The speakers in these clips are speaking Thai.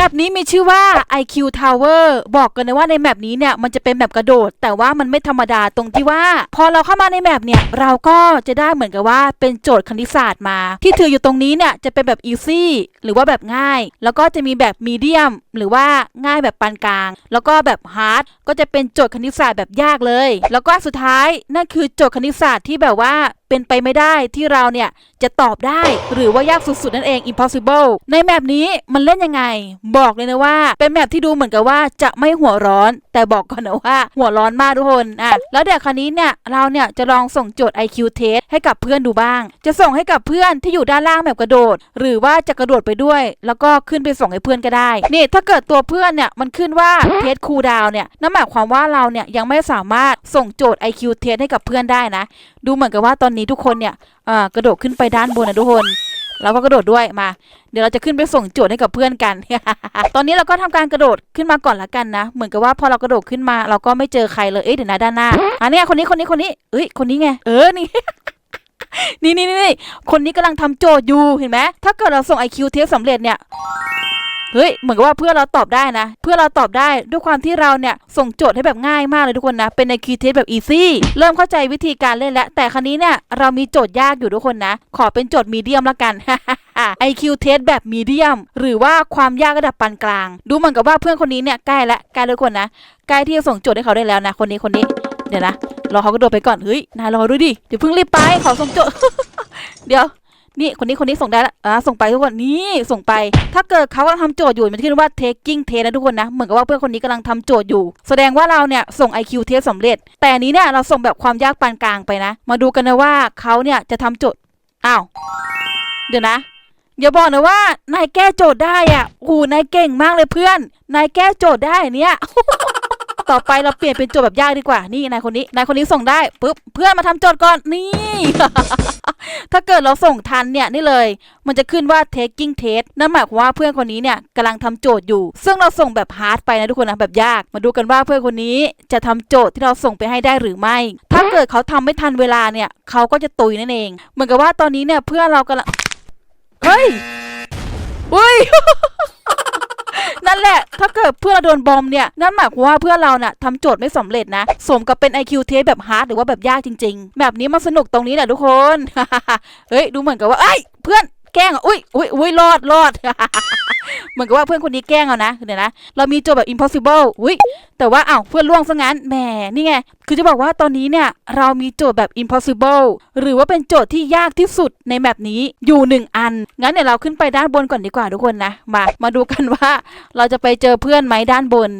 แมปนี้มีชื่อว่า IQ Tower บอกกันนะว่าในแมปนี้เนี่ยมันจะเป็นแมปกระโดด แต่ว่ามันไม่ธรรมดาตรงที่ว่า พอเราเข้ามาในแมปเนี่ยเราก็จะได้เหมือนกับว่าเป็นโจทย์คณิตศาสตร์มา ที่ถืออยู่ตรงนี้เนี่ยจะเป็นแบบ easy หรือว่าแบบง่าย แล้วก็จะมีแบบ medium หรือว่าง่ายแบบปานกลาง แล้วก็แบบ hard ก็จะเป็นโจทย์คณิตศาสตร์แบบยากเลย แล้วก็สุดท้ายนั่นคือโจทย์คณิตศาสตร์ที่แบบว่า เป็นไปไม่ได้ที่เราเนี่ยจะตอบได้ หรือว่ายากสุดๆ นั่นเอง impossible ในแมปนี้มันเล่นยังไง บอกเลยนะว่า เป็นแมปที่ดูเหมือนกับว่าจะไม่หัวร้อน แต่บอกก่อนนะว่า หัวร้อนมากทุกคนอะแล้วเดี๋ยวคราวนี้เนี่ยเราเนี่ยจะลองส่งโจทย์ IQ test ให้กับเพื่อนดูบ้าง จะส่งให้กับเพื่อนที่อยู่ด้านล่างแบบกระโดด หรือว่าจะกระโดดไปด้วย แล้วก็ขึ้นไปส่งให้เพื่อนก็ได้นี่ถ้าเกิดตัวเพื่อนเนี่ยมันขึ้นว่าเทสคูดาวเนี่ยนั่นหมายความว่าเราเนี่ยยังไม่สามารถส่งโจทย์ IQ test ให้กับเพื่อนได้นะดูเหมือนกับว่าตอนนี้ทุกคนเนี่ยอ่อกระโดดขึ้นไปด้านบนนะทุกคนเราก็กระโดดด้วยมา เดี๋ยวเราจะขึ้นไปส่งโจทย์ให้กับเพื่อนกัน ตอนนี้เราก็ทำการกระโดดขึ้นมาก่อนละกันนะ เหมือนกับว่าพอเรากระโดดขึ้นมา เราก็ไม่เจอใครเลย เอ้ยเดี๋ยวนะด้านหน้าอันนี้คนนี้คนนี้คนนี้เอ้ยคนนี้ไง เออ นี่ นี่นี่นี่คนนี้กำลังทำโจทย์อยู่ เห็นไหม ถ้าเกิดเราส่ง IQ เทสสำเร็จเนี่ย เฮ้ยเหมือนกับว่าเพื่อนเราตอบได้นะ เพื่อนเราตอบได้ด้วยความที่เราเนี่ยส่งโจทย์ให้แบบง่ายมากเลยทุกคนนะ เป็นในคีย์เทสแบบอีซี่เริ่มเข้าใจวิธีการเล่นแล้ว แต่ครั้นี้เนี่ยเรามีโจทย์ยากอยู่ทุกคนนะ ขอเป็นโจทย์มีเดียมละกัน IQ เทสแบบมีเดียมหรือว่าความยากระดับปานกลาง ดูเหมือนกับว่าเพื่อนคนนี้เนี่ยใกล้ละใกล้เลยทุกคนนะใกล้ที่จะส่งโจทย์ให้เขาได้แล้วนะ คนนี้คนนี้เดี๋ยวนะรอเขากระโดดไปก่อนเฮ้ยนายรอด้ดิเดี๋ยวเพิ่งรีบไปขอส่งโจทย์เดี๋ยว นี่คนนี้คนนี้ส่งได้ละอ่าส่งไปทุกคนนี่ส่งไป ถ้าเกิดเขากำลังทำโจทย์อยู่มันจะขึ้นว่า taking test นะทุกคนนะเหมือนกับว่าเพื่อนคนนี้กำลังทำโจทย์อยู่ แสดงว่าเราเนี่ยส่ง IQ test สำเร็จ แต่นี้เนี่ยเราส่งแบบความยากปานกลางไปนะ มาดูกันนะว่าเขาเนี่ยจะทำโจทย์อ้าวเดี๋ยวนะอย่าบอกนะว่านายแก้โจทย์ได้อะโอ้นายเก่งมากเลยเพื่อน นายแก้โจทย์ได้เนี่ย ต่อไปเราเปลี่ยนเป็นโจทย์แบบยากดีกว่า นี่นายคนนี้ นายคนนี้ส่งได้ปุ๊บ เพื่อนมาทำโจทย์ก่อน นี่ ถ้าเกิดเราส่งทันเนี่ยนี่เลย มันจะขึ้นว่า taking test นั่นหมายความว่าเพื่อนคนนี้เนี่ยกำลังทำโจทย์อยู่ ซึ่งเราส่งแบบ hard ไปนะทุกคนนะแบบยาก มาดูกันว่าเพื่อนคนนี้จะทำโจทย์ที่เราส่งไปให้ได้หรือไม่ ถ้าเกิดเขาทำไม่ทันเวลาเนี่ยเขาก็จะตุยนั่นเอง เหมือนกับว่าตอนนี้เนี่ยเพื่อนเรากำลัง เฮ้ยเฮ้ย นั่นแหละ ถ้าเกิดเพื่อนเราโดนบอมเนี่ย นั่นหมายความว่าเพื่อนเราเนี่ยทำโจทย์ไม่สำเร็จนะ สมกับเป็น IQ เทสแบบฮาร์ดหรือว่าแบบยากจริง ๆ แบบนี้มันสนุกตรงนี้แหละทุกคน เฮ้ย ดูเหมือนกับว่า เอ้ย เพื่อนแกล้งอุ้ยอุ้ยอุ้ยรอดรอด มือนกับว่าเพื่อนคนนี้แกล้งเอานะเดี๋ยวนะเรามีโจทย์แบบ impossible อุ้ยแต่ว่าอ้าวเพื่อนล่วงซะงั้นแหมนี่ไงคือจะบอกว่าตอนนี้เนี่ยเรามีโจทย์แบบ impossible หรือว่าเป็นโจทย์ที่ยากที่สุดในแมปนี้อยู่หนึ่งอัน งั้นเดี๋ยวเราขึ้นไปด้านบนก่อนดีกว่าทุกคนนะมามาดูกันว่าเราจะไปเจอเพื่อนไหมด้านบน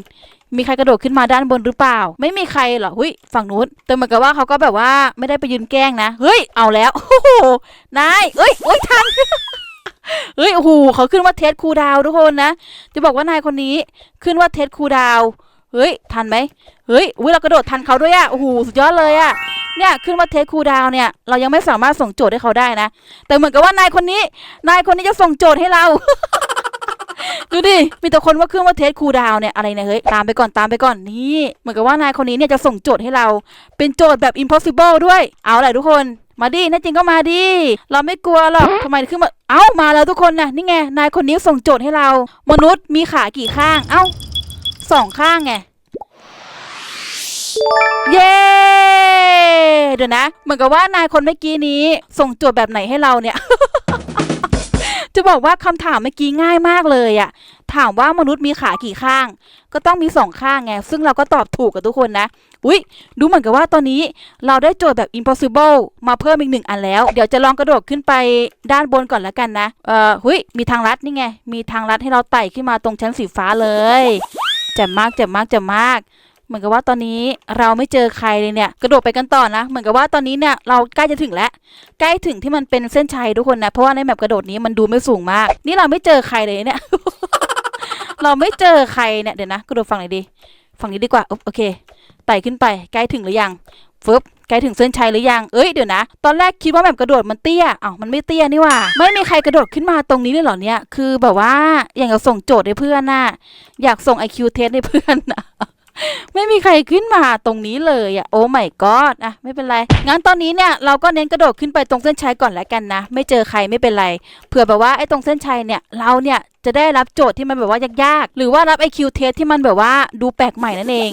มีใครกระโดดขึ้นมาด้านบนหรือเปล่า ไม่มีใครเหรอหุ้ยฝั่งนู้นแต่เหมือนกับว่าเขาก็แบบว่าไม่ได้ไปยืนแกล้งนะ เฮ้ย เอาแล้ว โอ้โห นายเอ้ยเอ้ยทัน เฮ้ยโอ้โหเขาขึ้นว่าเทสคูดาวทุกคนนะ จะบอกว่านายคนนี้ขึ้นว่าเทสคูดาวเฮ้ย ทันไหมเฮ้ยอุ้ยเรากระโดดทันเขาด้วยอะโอ้โหสุดยอดเลยอะเนี่ยขึ้นว่าเทสคูดาวเนี่ย เรายังไม่สามารถส่งโจทย์ให้เขาได้นะ แต่เหมือนกับว่านายคนนี้ นายคนนี้จะส่งโจทย์ให้เราดูดิ มีแต่คนว่าเครื่องว่าเทสคูดาวเนี่ยอะไรเนี่ยเฮ้ย ตามไปก่อนตามไปก่อนนี่ เหมือนกับว่านายคนนี้เนี่ยจะส่งโจทย์ให้เรา เป็นโจทย์แบบ impossible ด้วย เอาแหละทุกคน มาดิแน่จริงก็มาดิ เราไม่กลัวหรอกทำไมขึ้นมา เอ้า มาแล้วทุกคนนะนี่ไง นายคนนี้ส่งโจทย์ให้เรา มนุษย์มีขากี่ข้าง เอ้าสองข้างไง เย้เดี๋ยวนะ เหมือนกับว่านายคนเมื่อกี้นี้ ส่งโจทย์แบบไหนให้เราเนี่ย จะบอกว่าคำถามเมื่อกี้ง่ายมากเลยอะถามว่ามนุษย์มีขากี่ข้าง ก็ต้องมีสองข้างไง ซึ่งเราก็ตอบถูกกับทุกคนนะ อุ๊ยดูเหมือนกับว่าตอนนี้เราได้โจทย์แบบ impossible มาเพิ่มอีกหนึ่งอันแล้ว เดี๋ยวจะลองกระโดดขึ้นไปด้านบนก่อนแล้วกันนะ เอ่อหุยมีทางลัดนี่ไง มีทางลัดให้เราไต่ขึ้นมาตรงชั้นสีฟ้าเลยแจ่มมากแจ่มมากแจ่มมาก เหมือนกับว่าตอนนี้เราไม่เจอใครเลยเนี่ย กระโดดไปกันต่อนะ เหมือนกับว่าตอนนี้เนี่ยเราใกล้จะถึงแล้ว ใกล้ถึงที่มันเป็นเส้นชัยทุกคนนะ เพราะว่าในแมปกระโดดนี้มันดูไม่สูงมาก นี่เราไม่เจอใครเลยเนี่ย เราไม่เจอใครเนี่ย เดี๋ยวนะ กระโดดฝั่งไหนดี ฝั่งนี้ดีกว่า โอเค ไต่ขึ้นไป ใกล้ถึงหรือยังฟึบใกล้ถึงเส้นชัยหรือยัง เอ้ยเดี๋ยวนะ ตอนแรกคิดว่าแบบกระโดดมันเตี้ยอ้าวมันไม่เตี้ยนี่ว่า ไม่มีใครกระโดดขึ้นมาตรงนี้เลยเหรอเนี่ย คือแบบว่าอยากจะส่งโจทย์ให้เพื่อนน่ะ อยากส่ง IQ test ให้เพื่อนนะ ไม่มีใครขึ้นมาตรงนี้เลยอะโอ้ไม่กอดอะไม่เป็นไร งั้นตอนนี้เนี่ยเราก็เน้นกระโดดขึ้นไปตรงเส้นชัยก่อนแล้วกันนะ ไม่เจอใครไม่เป็นไร เผื่อแบบว่าไอ้ตรงเส้นชัยเนี่ยเราเนี่ยจะได้รับโจทย์ที่มันแบบว่ายากๆ หรือว่ารับไอคิวเทสที่มันแบบว่าดูแปลกใหม่นั่นเอง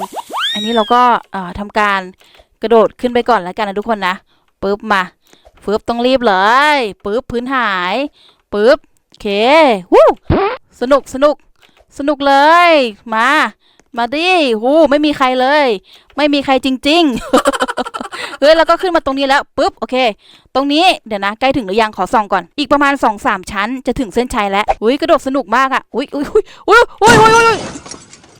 อันนี้เราก็เอ่อทำการกระโดดขึ้นไปก่อนแล้วกันนะทุกคนนะปึ๊บมาปึ๊บต้องรีบเลยปึ๊บพื้นหายปึ๊บโอเควู้สนุกสนุกสนุกเลยมา มาดิหูไม่มีใครเลย ไม่มีใครจริง ๆ เฮ้ยแล้วก็ขึ้นมาตรงนี้แล้วปุ๊บโอเค ตรงนี้เดี๋ยวนะใกล้ถึงหรือยังขอส่องก่อน อีกประมาณ2อสามชั้นจะถึงเส้นชัยแล้วอุ้ยกระโดดสนุกมากอะอุ้ยอุ้ยอุ้ยอุ้ยอุ้ยอุ้ยอุ้ย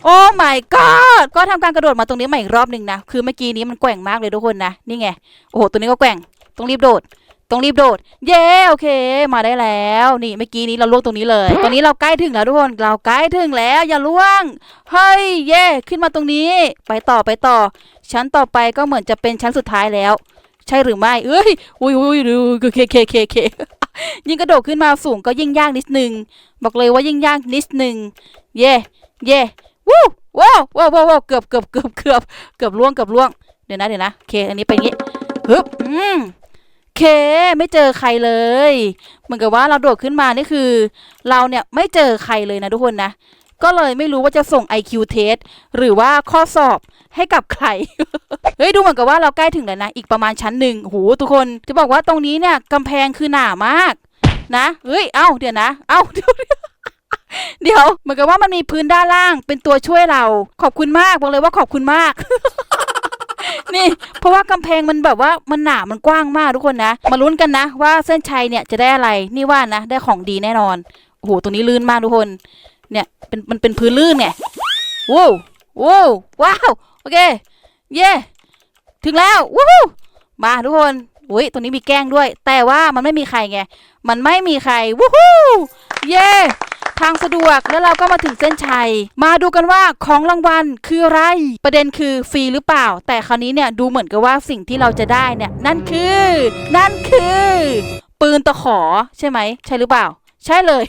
โอ้ my god ก็ทำการกระโดดมาตรงนี้ใหม่อีกรอบหนึ่งนะคือเมื่อกี้นี้มันแกว่งมากเลยทุกคนนะนี่ไงโอ้โหตัวนี้ก็แกว่งต้องรีบโดด ต้องรีบโดด เย้โอเค มาได้แล้ว นี่เมื่อกี้นี้เราล่วงตรงนี้เลย ตอนนี้เราใกล้ถึงแล้วทุกคน เราใกล้ถึงแล้วอย่าล่วง เฮ้ยเย้ขึ้นมาตรงนี้ ไปต่อไปต่อ ชั้นต่อไปก็เหมือนจะเป็นชั้นสุดท้ายแล้ว ใช่หรือไม่ เอ้ยอุ้ยอุ้ยดูเคเคเคเคยิ่งกระโดดขึ้นมาสูงก็ยิ่งยากนิดนึง บอกเลยว่ายิ่งยากนิดนึง เย่เย่วู้ว้าวว้าวว้าวว้าวเกือบเกือบเกือบเกือบเกือบล่วงเกือบล่วง เดี๋ยวนะเดี๋ยวนะโอเค อันนี้ไปอย่างงี้ ฮึบ อืม เค ไม่เจอใครเลย เหมือนกับว่าเราโดดขึ้นมานี่คือ เราเนี่ยไม่เจอใครเลยนะทุกคนนะก็เลยไม่รู้ว่าจะส่ง IQ test หรือว่าข้อสอบให้กับใคร เฮ้ย ดูเหมือนกับว่าเราใกล้ถึงแล้วนะ อีกประมาณชั้นหนึ่งโหทุกคนจะบอกว่าตรงนี้เนี่ยกำแพงคือหนามาก นะ เฮ้ย เอ้า เดี๋ยวนะ เอ้า เดี๋ยวเดี๋ยว เหมือนกับว่ามันมีพื้นด้านล่างเป็นตัวช่วยเรา ขอบคุณมาก บอกเลยว่าขอบคุณมาก นี่เพราะว่ากำแพงมันแบบว่ามันหนา มันกว้างมากทุกคนนะ มาลุ้นกันนะ ว่าเส้นชัยเนี่ยจะได้อะไร นี่ว่านะ ได้ของดีแน่นอน โอ้โห ตรงนี้ลื่นมากทุกคน เนี่ย เป็นมันเป็นพื้นลื่นเนี่ยว้าวว้าวว้าว โอเค เย่ถึงแล้ววู้ฮู้มาทุกคนอุ้ยตรงนี้มีแกล้งด้วย แต่ว่ามันไม่มีใครไง มันไม่มีใครวู้ฮู้เย่ ทางสะดวกแล้วเราก็มาถึงเส้นชัย มาดูกันว่าของรางวัลคืออะไร ประเด็นคือฟรีหรือเปล่า แต่คราวนี้เนี่ยดูเหมือนกับว่าสิ่งที่เราจะได้เนี่ยนั่นคือ นั่นคือ ปืนตะขอใช่ไหมใช่หรือเปล่า ใช่เลย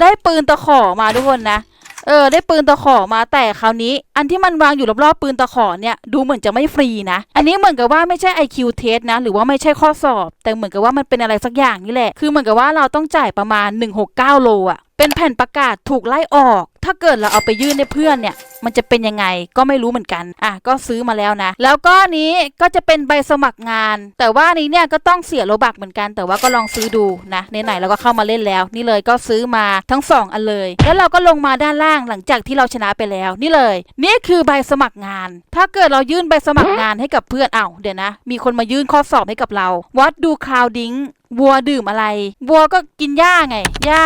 ได้ปืนตะขอมาทุกคนนะ เออได้ปืนตะขอมาแต่คราวนี้ อันที่มันวางอยู่รอบๆปืนตะขอเนี่ยดูเหมือนจะไม่ฟรีนะ อันนี้เหมือนกับว่าไม่ใช่ IQ test นะ หรือว่าไม่ใช่ข้อสอบ แต่เหมือนกับว่ามันเป็นอะไรสักอย่างนี่แหละ คือเหมือนกับว่าเราต้องจ่ายประมาณ 169 โลอะเป็นแผ่นประกาศถูกไล่ออก ถ้าเกิดเราเอาไปยื่นให้เพื่อนเนี่ย มันจะเป็นยังไงก็ไม่รู้เหมือนกัน อะ ก็ซื้อมาแล้วนะ แล้วก็นี้ก็จะเป็นใบสมัครงาน แต่ว่านี้เนี่ยก็ต้องเสียโลบักเหมือนกัน แต่ว่าก็ลองซื้อดูนะไหนๆเราก็เข้ามาเล่นแล้ว นี่เลยก็ซื้อมาทั้งสองอันเลย แล้วเราก็ลงมาด้านล่างหลังจากที่เราชนะไปแล้ว นี่เลย นี่คือใบสมัครงาน ถ้าเกิดเรายื่นใบสมัครงานให้กับเพื่อนเอ้าเดี๋ยวนะ มีคนมายื่นข้อสอบให้กับเรา วัดดูคราวดิ้งวัวดื่มอะไร วัวก็กินหญ้าไง หญ้า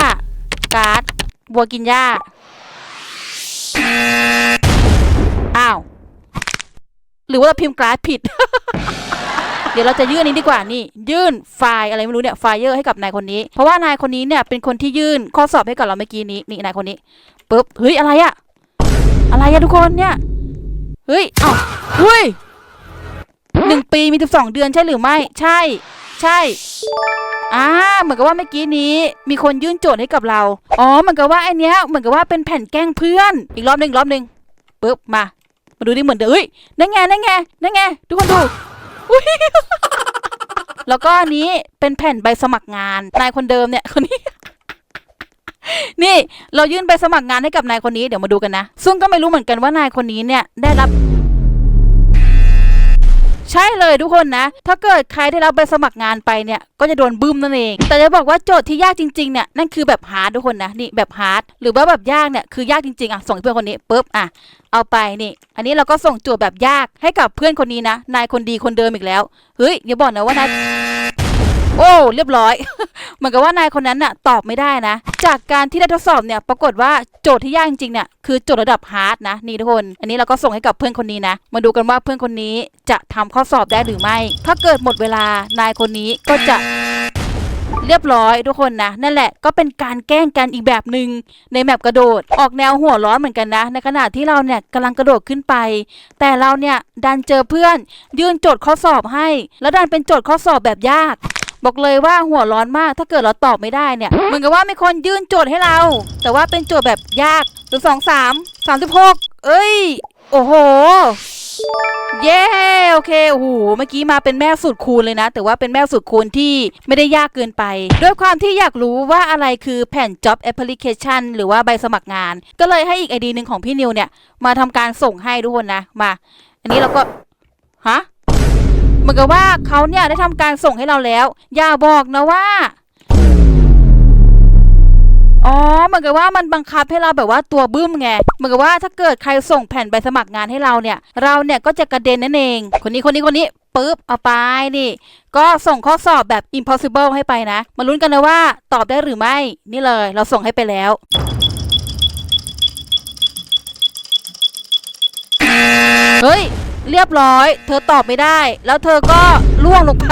การ์ด วัวกินหญ้า อ้าว หรือว่าเราพิมพ์กราฟผิด เดี๋ยวเราจะยื่นนี้ดีกว่านี่ ยื่นไฟล์อะไรไม่รู้เนี่ยไฟเยอร์ให้กับนายคนนี้ เพราะว่านายคนนี้เนี่ยเป็นคนที่ยื่นข้อสอบให้กับเราเมื่อกี้นี้นี่นายคนนี้ปุ๊บเฮ้ยอะไรอะอะไรอะทุกคนเนี่ยเฮ้ยอ้าวเฮ้ย หนึ่งปีมีสิบสองเดือนใช่หรือไม่ ใช่ ใช่อ่าเหมือนกับว่าเมื่อกี้นี้มีคนยื่นโจทย์ให้กับเรา อ๋อเหมือนกับว่าไอเนี้ยเหมือนกับว่าเป็นแผ่นแกล้งเพื่อน อีกรอบหนึ่งรอบหนึ่งปุ๊บมา มาดูดิเหมือนเดิมเฮ้ยนั่นไงนั่นไงนั่นไงทุกคนดูอุ๊ยแล้วก็อันนี้เป็นแผ่นใบสมัครงานนายคนเดิมเนี่ยคนนี้ นี่เรายื่นใบสมัครงานให้กับนายคนนี้เดี๋ยวมาดูกันนะ ซึ่งก็ไม่รู้เหมือนกันว่านายคนนี้เนี่ยได้รับ ใช่เลยทุกคนนะ ถ้าเกิดใครได้รับใบสมัครงานไปเนี่ย ก็จะโดนบึ้มนั่นเอง แต่จะบอกว่าโจทย์ที่ยากจริงๆเนี่ยนั่นคือแบบฮาร์ดทุกคนนะนี่แบบฮาร์ดหรือว่าแบบยากเนี่ยคือยากจริงๆอะส่งเพื่อนคนนี้ปุ๊บอะเอาไปนี่ อันนี้เราก็ส่งโจทย์แบบยากให้กับเพื่อนคนนี้นะ นายคนดีคนเดิมอีกแล้วเฮ้ยอย่าบอกนะว่านาย โอ้เรียบร้อย เหมือนกับว่านายคนนั้นน่ะตอบไม่ได้นะ จากการที่ได้ทดสอบเนี่ยปรากฏว่าโจทย์ที่ยากจริงๆเนี่ยคือโจทย์ระดับฮาร์ดนะนี่ทุกคน อันนี้เราก็ส่งให้กับเพื่อนคนนี้นะ มาดูกันว่าเพื่อนคนนี้จะทำข้อสอบได้หรือไม่ ถ้าเกิดหมดเวลานายคนนี้ก็จะเรียบร้อยทุกคนนะ นั่นแหละก็เป็นการแกล้งกันอีกแบบหนึ่งในแมปกระโดด ออกแนวหัวร้อนเหมือนกันนะ ในขณะที่เราเนี่ยกำลังกระโดดขึ้นไป แต่เราเนี่ยดันเจอเพื่อน ยื่นโจทย์ข้อสอบให้ แล้วดันเป็นโจทย์ข้อสอบแบบยาก บอกเลยว่าหัวร้อนมาก ถ้าเกิดเราตอบไม่ได้เนี่ยเหมือนกับว่ามีคนยื่นโจทย์ให้เรา แต่ว่าเป็นโจทย์แบบยากหรือสองสามสามสิบหกเอ้ย โอ้โห เย้โอเคโอ้โหเมื่อกี้มาเป็นแม่สุดคูณเลยนะ แต่ว่าเป็นแม่สุดคูณที่ไม่ได้ยากเกินไป ด้วยความที่อยากรู้ว่าอะไรคือแผ่น job application หรือว่าใบสมัครงาน ก็เลยให้อีกไอดีหนึ่งของพี่นิวเนี่ย มาทำการส่งให้ทุกคนนะมา อันนี้เราก็ฮะ เหมือนกับว่าเขาเนี่ยได้ทำการส่งให้เราแล้ว อย่าบอกนะว่า อ๋อ เหมือนกับว่ามันบังคับให้เราแบบว่าตัวบึ้มไง เหมือนกับว่าถ้าเกิดใครส่งแผ่นใบสมัครงานให้เราเนี่ย เราเนี่ยก็จะกระเด็นนั่นเอง คนนี้คนนี้คนนี้ปึ๊บเอาไปนี่ ก็ส่งข้อสอบแบบ impossible ให้ไปนะ มาลุ้นกันนะว่าตอบได้หรือไม่ นี่เลย เราส่งให้ไปแล้วเฮ้ย เรียบร้อย เธอตอบไม่ได้ แล้วเธอก็ล่วงลงไป